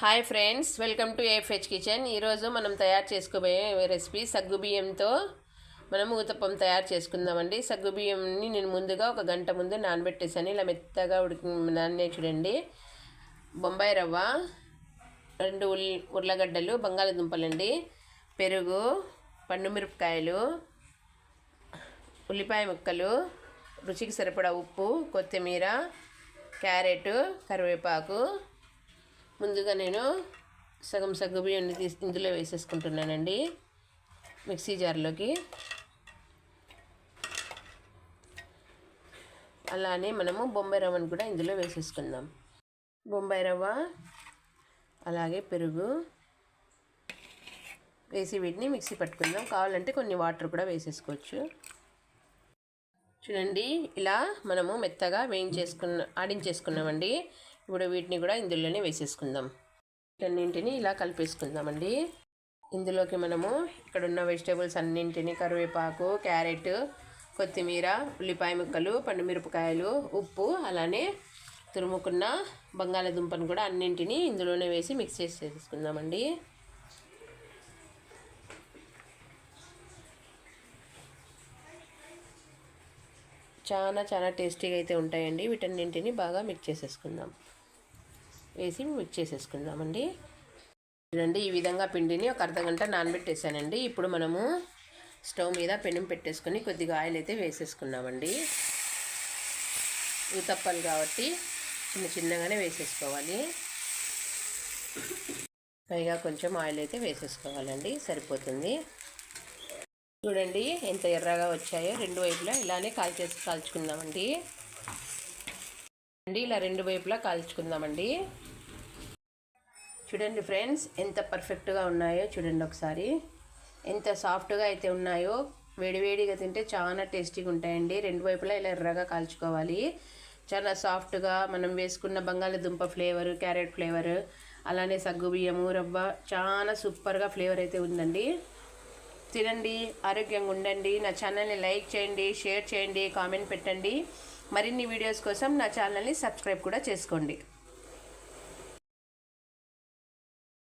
Hi friends welcome to FH kitchen ఈరోజు మనం తయారు చేసుకోబోయే రెసిపీ సగ్గు బియ్యంతో మనం ఊతప్పం తయారు చేసుకుందామండి. సగ్గు బియ్యంని నేను ముందుగా ఒక గంట ముందు నానబెట్టేసాను ఇలా మెత్తగా ఉడికి నాన్నే చూడండి. బొంబాయి రవ్వ రెండు ఉల్ ఉర్లగడ్డలు బంగాళదుంపలండి పెరుగు పండు మిరపకాయలు ఉల్లిపాయ ముక్కలు రుచికి సరిపడా ఉప్పు కొత్తిమీర క్యారెట్ కరివేపాకు ముందుగా నేను సగం సగ్గు బియ్యాన్ని తీసి ఇందులో వేసేసుకుంటున్నానండి మిక్సీ జార్లోకి. అలానే మనము బొంబాయి రవ్వను కూడా ఇందులో వేసేసుకుందాం. బొంబాయి రవ్వ అలాగే పెరుగు వేసి వీటిని మిక్సీ పట్టుకుందాం. కావాలంటే కొన్ని వాటర్ కూడా వేసేసుకోవచ్చు. చూడండి ఇలా మనము మెత్తగా వేయించేసుకున్న ఆడించేసుకున్నామండి. ఇప్పుడు వీటిని కూడా ఇందులోనే వేసేసుకుందాం. వీటన్నింటిని ఇలా కలిపేసుకుందామండి. ఇందులోకి మనము ఇక్కడ ఉన్న వెజిటేబుల్స్ అన్నింటినీ కరివేపాకు క్యారెట్ కొత్తిమీర ఉల్లిపాయ ముక్కలు పండుమిరపకాయలు ఉప్పు అలానే తురుముకున్న బంగాళదుంపను కూడా అన్నింటినీ ఇందులోనే వేసి మిక్స్ చేసేసుకుందామండి. చాలా చాలా టేస్టీగా అయితే ఉంటాయండి. వీటన్నింటిని బాగా మిక్స్ చేసేసుకుందాం. వేసి మిక్స్ చేసేసుకుందామండి. చూడండి ఈ విధంగా పిండిని ఒక అర్ధ గంట నానబెట్టేసానండి ఇప్పుడు మనము స్టవ్ మీద పెనం పెట్టేసుకొని కొద్దిగా ఆయిల్ అయితే వేసేసుకున్నామండి. ఊతప్పలు కాబట్టి చిన్న చిన్నగానే వేసేసుకోవాలి. పైగా కొంచెం ఆయిల్ అయితే వేసేసుకోవాలండి సరిపోతుంది. చూడండి ఎంత ఎర్రగా వచ్చాయో రెండు వైపులా ఇలానే కాల్చేసి కాల్చుకుందామండి. అండి ఇలా రెండు వైపులా కాల్చుకుందామండి. చూడండి ఫ్రెండ్స్ ఎంత పర్ఫెక్ట్గా ఉన్నాయో చూడండి ఒకసారి. ఎంత సాఫ్ట్గా అయితే ఉన్నాయో వేడివేడిగా తింటే చాలా టేస్టీగా ఉంటాయండి. రెండు వైపులా ఇలా ఎర్రగా కాల్చుకోవాలి. చాలా సాఫ్ట్గా మనం వేసుకున్న బంగాళదుంప ఫ్లేవర్ క్యారెట్ ఫ్లేవర్ అలానే సగ్గు బియ్యము రవ్వ చాలా సూపర్గా ఫ్లేవర్ అయితే ఉందండి. తినండి ఆరోగ్యంగా ఉండండి. నా ఛానల్ని లైక్ చేయండి షేర్ చేయండి కామెంట్ పెట్టండి. మరిన్ని వీడియోస్ కోసం నా ఛానల్ని సబ్స్క్రైబ్ కూడా చేసుకోండి.